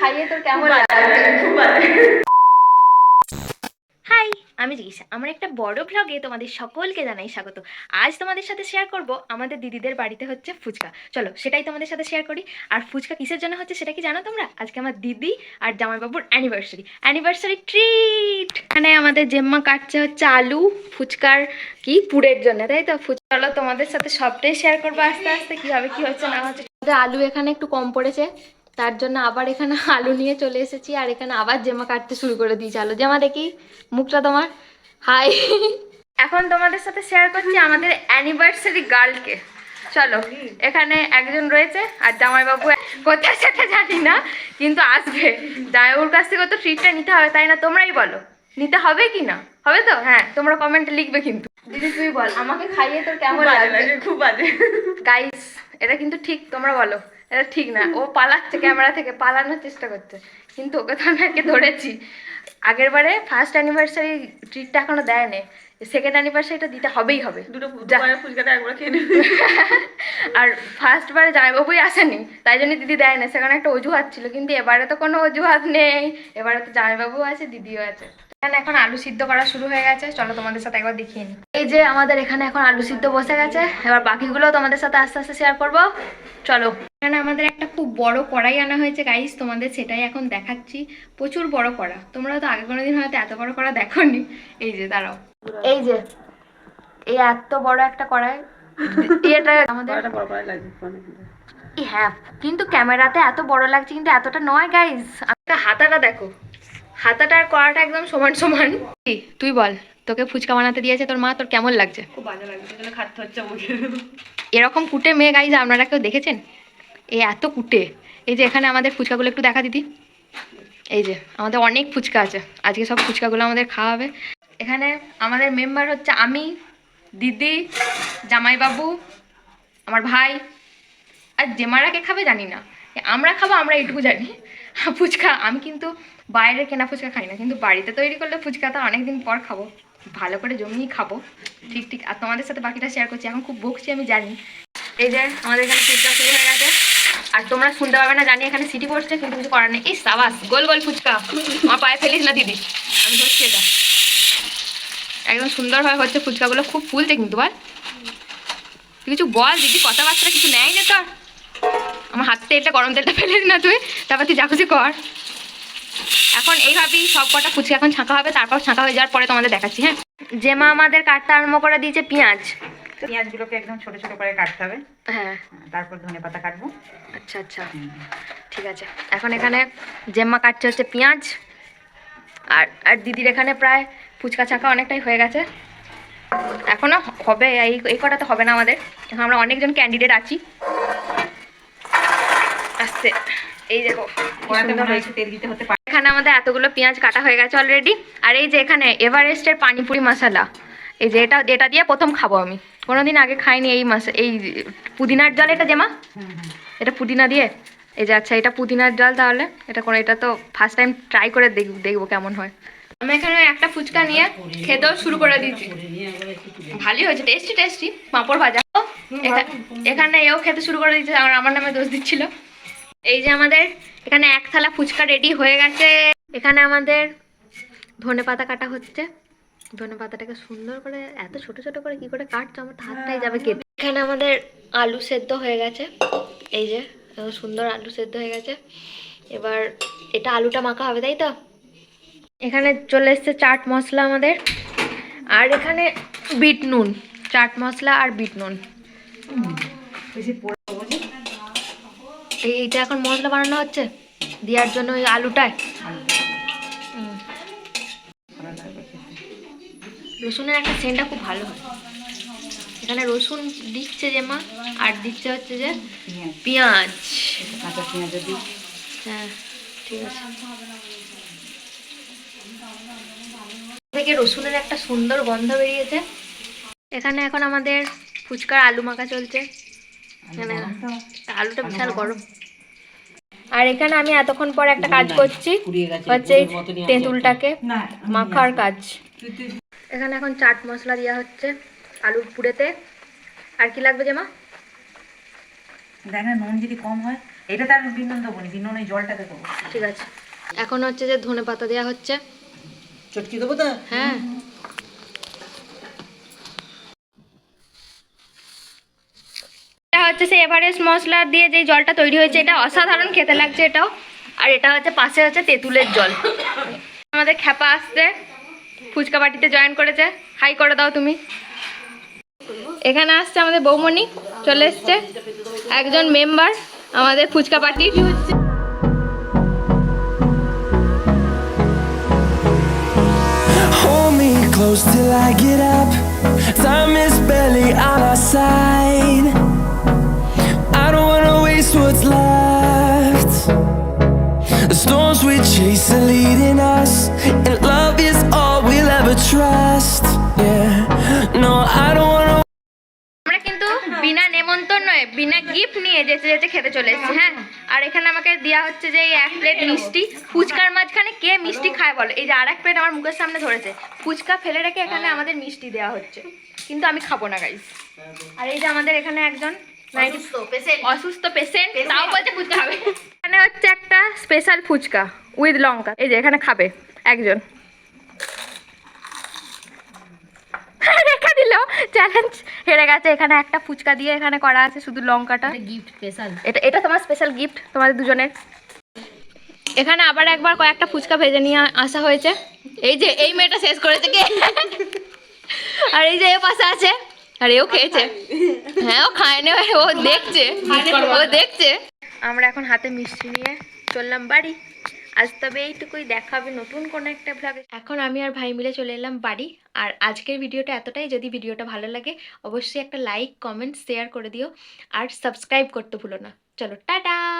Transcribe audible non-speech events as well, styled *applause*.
খাইয়ে তোর কেমন খুব বাজে হাই আমি জিজ্ঞাসা আমার একটা বড় ব্লগে তোমাদের সকলকে জানাই স্বাগত। আজ তোমাদের সাথে শেয়ার করব আমাদের দিদিদের বাড়িতে হচ্ছে ফুচকা। চলো সেটাই তোমাদের সাথে শেয়ার করি। আর ফুচকা কিসের জন্য হচ্ছে সেটা কি জানো তোমরা? আজকে আমার দিদি আর জামাইবাবুর অ্যানিভার্সারি অ্যানিভার্সারি ট্রিট এখানে আমাদের জেম্মা কাটছে হচ্ছে আলু ফুচকার কি পুরের জন্য তাই তো? ফুচকা চলো তোমাদের সাথে সবটাই শেয়ার করব আস্তে আস্তে কীভাবে কী হচ্ছে না হচ্ছে। আলু এখানে একটু কম পড়েছে। তার জন্য আবার এখানে আলু নিয়ে চলে এসেছি আর এখানে আবার জেমা কাটতে শুরু করে দিয়েছি। আলু জেমা দেখি মুখটা তোমার? হাই। এখন তোমাদের সাথে শেয়ার করছি আমাদের অ্যানিভার্সারি গার্লকে চলো এখানে একজন রয়েছে আর জামাইবাবু কোথায় সেটা জানি না কিন্তু আসবে। জামাইবাবুর কাছ থেকে তো ট্রিটটা নিতে হবে তাই না? তোমরাই বলো। নিতে হবে কি না? হবে তো? হ্যাঁ তোমরা কমেন্টে লিখবে কিন্তু। দিদি তুই বল আমাকে খাইয়ে তোর কেমন লাগে খুব বাজে। গাইস এটা কিন্তু ঠিক তোমরা বলো। এটা ঠিক না। ও পালাচ্ছে ক্যামেরা থেকে পালানোর চেষ্টা করছে। কিন্তু ওকে তো আমি আগে ধরেছি। আগের বারে ফার্স্ট অ্যানিভার্সারি ট্রিটটা এখনও দেয়নি। সেকেন্ড অ্যানিভার্সারিটা দিতে হবেই হবে। দুটো ফুচকাটা একবার খেয়ে *laughs* আর ফার্স্ট বারে জামাইবাবুই আসেনি তাই জন্য দিদি দেয় না সেখানে একটা অজুহাত ছিল কিন্তু এবারে তো কোনো অজুহাত নেই। এবারে তো জামাইবাবু আছে দিদিও আছে। এখানে এখন আলু সিদ্ধ করা শুরু হয়ে গেছে। চলো তোমাদের সাথে একবার দেখিয়ে নিই এই যে আমাদের এখানে এখন আলু সিদ্ধ বসে গেছে। এবার বাকিগুলো তোমাদের সাথে আস্তে আস্তে শেয়ার করব। চলো। এখানে আমাদের একটা খুব বড় কড়াই আনা হয়েছে গাইস তোমাদের সেটাই এখন দেখাচ্ছি। প্রচুর বড় কড়া। তোমরা তো আগে কোনোদিন হয়তো এত বড় কড়া দেখোনি। এই যে দাঁড়াও। এই যে এই এত বড় একটা কড়াই। এটা আমাদের। হ্যাঁ কিন্তু ক্যামেরাতে এত বড় লাগছে কিন্তু এতটা নয় গাইস হাতাটা দেখো। হাতাটা আর কড়াটা একদম সমান সমান। তুই বল তোকে ফুচকা বানাতে দিয়েছে তোর মা তোর কেমন লাগছে? খুব বাজে লাগছে খাটতে হচ্ছে আমাকে এরকম কুটে মেয়ে গাইজ আপনারা কেউ দেখেছেন? এই এত কুটে। এই যে এখানে আমাদের ফুচকাগুলো একটু দেখা দিদি। এই যে আমাদের অনেক ফুচকা আছে। আজকে সব ফুচকাগুলো আমাদের খাওয়া হবে। এখানে আমাদের মেম্বার হচ্ছে আমি দিদি জামাইবাবু আমার ভাই। আর জেমারা কে খাবে জানি না। আমরা খাব আমরা এইটুকু জানি। ফুচকা, আমি কিন্তু বাইরে কেনা ফুচকা খাই না, কিন্তু বাড়িতে তৈরি করলে ফুচকাটা অনেকদিন পর খাব। ভালো করে জমিয়েই খাব, ঠিক ঠিক। আর তোমাদের সাথে বাকিটা শেয়ার করছি, এখন খুব বকছি আমি জানি। এই যে, আমাদের এখানে ফুচকা শুরু হয়ে গেছে। আর তোমরা শুনতে পাবে না, জানি এখানে সিটি পড়ছে, কিন্তু কিছু করার নেই। সাবাস, গোল গোল ফুচকা। আমার পায়ে ফেলিস না, দিদি। আমি ধরছি এটা। একদম সুন্দরভাবে হচ্ছে ফুচকাগুলো, খুব ফুলছে কিন্তু, বল। কিছু বল, দিদি, কথাবার্তা কিছু নেয় না তোর আমার হাত এটা গরম তেলটা ফেলিস না তুই। তারপর তুই যা খুশি কর। এখন এইভাবেই সব কটা ফুচকা এখন ছাঁকা হবে তারপর ছাঁকা হয়ে যাওয়ার পরে তোমাদের দেখাচ্ছি হ্যাঁ? জেমা আমাদের কাটতে আরম্ভ করে দিয়েছে পেঁয়াজ। পেঁয়াজগুলোকে একদম ছোট ছোট করে কাটতে হবে। হ্যাঁ। তারপর ধনে পাতা কাটবো। আচ্ছা আচ্ছা। ঠিক আছে। এখন এখানে জেম্মা কাটছে হচ্ছে পেঁয়াজ। আর আর দিদির এখানে প্রায় ফুচকা ছাকা অনেকটাই হয়ে গেছে। এখনও হবে এই এই কটা তো হবে না আমাদের। এখন আমরা অনেকজন ক্যান্ডিডেট আছি। এই দেখো তেল দিতে হতে পারে। এখানে আমাদের এতগুলো পেঁয়াজ কাটা হয়ে গেছে অলরেডি আর এই যে এখানে এভারেস্টের পানিপুরি মশলা। এই যে এটা এটা দিয়ে প্রথম খাব আমি। কোনোদিন আগে খাইনি এই মাসে এই পুদিনার জল এটা জেমা এটা পুদিনা দিয়ে? এই যে আচ্ছা এটা পুদিনার জল তাহলে? এটা কোনো এটা তো ফার্স্ট টাইম ট্রাই করে দেখব দেখব কেমন হয়। আমি এখানে একটা ফুচকা নিয়ে খেতেও শুরু করে দিয়েছি। ভালোই হয়েছে টেস্টি টেস্টি পাঁপড় ভাজা। এখানে এও খেতে শুরু করে দিয়েছে আর আমার নামে দোষ দিচ্ছিল। এই যে আমাদের এখানে এক থালা ফুচকা রেডি হয়ে গেছে। এখানে আমাদের ধনে পাতা কাটা হচ্ছে। ধনে পাতাটাকে সুন্দর করে এত ছোট ছোট করে কি করে কাটছো? আমার হাতটাই যাবে কেটে। এখানে আমাদের আলু সেদ্ধ হয়ে গেছে। এই যে সুন্দর আলু সেদ্ধ হয়ে গেছে। এবার এটা আলুটা মাখা হবে তাই তো? এখানে চলে এসছে চাট মশলা আমাদের। আর এখানে বিট নুন চাট মশলা আর বিট নুন। এইটা এখন মশলা বানানো হচ্ছে। দেওয়ার জন্য ওই আলুটায়। রসুনের একটা সেন্টটা খুব ভালো হয়। এখানে রসুন দিচ্ছে যে মা, আর দিচ্ছে হচ্ছে যে পেঁয়াজ। কাঁচা পেঁয়াজ হ্যাঁ ঠিক আছে। থেকে রসুনের একটা সুন্দর গন্ধ বেরিয়েছে। এখানে এখন আমাদের ফুচকার আলু মাখা চলছে। এখানে আলুটা বিশাল গরম। আর এখানে আমি এতক্ষণ পর একটা কাজ করছি। হচ্ছে তেঁতুলটাকে মাখার কাজ। এখানে এখন চাট মশলা দেওয়া হচ্ছে আলুর পুড়েতে। আর কি লাগবে জামা? দেখ নুন যদি কম হয় এটা তার বিন্দন দেবো না বিন্দন ওই জলটাতে দেবো ঠিক আছে। এখন হচ্ছে যে ধনে পাতা দেওয়া হচ্ছে। চটকি দেবো তো? হ্যাঁ। হচ্ছে সেই এভারেস্ট মশলা দিয়ে যে জলটা তৈরি হয়েছে, এটা অসাধারণ খেতে লাগছে এটাও। আর এটা হচ্ছে পাশে হচ্ছে তেঁতুলের জল। আমাদের খ্যাপা আসছে, ফুচকা বাটিতে জয়েন করেছে। হাই করে দাও তুমি। এখানে আসছে আমাদের বৌমণি, চলে এসছে। একজন মেম্বার আমাদের phuchka Hold close till I get up. Time is barely বিনা গিফট নিয়ে যেতে যেতে খেতে চলে এসেছি হ্যাঁ? আর এখানে আমাকে দেওয়া হচ্ছে যে এই এক প্লেট মিষ্টি। ফুচকার মাঝখানে কে মিষ্টি খায় বলো? এই যে আর এক প্লেট আমার মুখের সামনে ধরেছে। ফুচকা ফেলে রেখে এখানে আমাদের মিষ্টি দেওয়া হচ্ছে। কিন্তু আমি খাব না গাইস আর এই যে আমাদের এখানে একজন অসুস্থ পেশেন্ট তাও বলছে ফুচকা খাবে। এখানে হচ্ছে একটা স্পেশাল ফুচকা উইথ লঙ্কা। এই যে এখানে খাবে একজন রেখে দিল চ্যালেঞ্জ হেরে গেছে এখানে একটা ফুচকা দিয়ে এখানে করা আছে শুধু লঙ্কাটা। গিফট স্পেশাল এটা এটা তোমার স্পেশাল গিফট তোমাদের দুজনের। এখানে আবার একবার কয়েকটা ফুচকা ভেজে নিয়ে আসা হয়েছে। এই যে এই মেয়েটা শেষ করেছে কে? আর এই যে এ পাশে আছে। আর এও খেয়েছে। হ্যাঁ ও খায়নি ও দেখছে। ও দেখছে। আমরা এখন হাতে মিষ্টি নিয়ে চললাম বাড়ি। আজ তবে এইটুকুই, দেখা হবে নতুন কোনো একটা ভ্লগে এখন আমি আর ভাই মিলে চলে এলাম বাড়ি। আর আজকের ভিডিওটা এতটাই, যদি ভিডিওটা ভালো লাগে, অবশ্যই একটা লাইক কমেন্ট শেয়ার করে দিও। আর সাবস্ক্রাইব করতে ভুলো না। চলো, টাটা!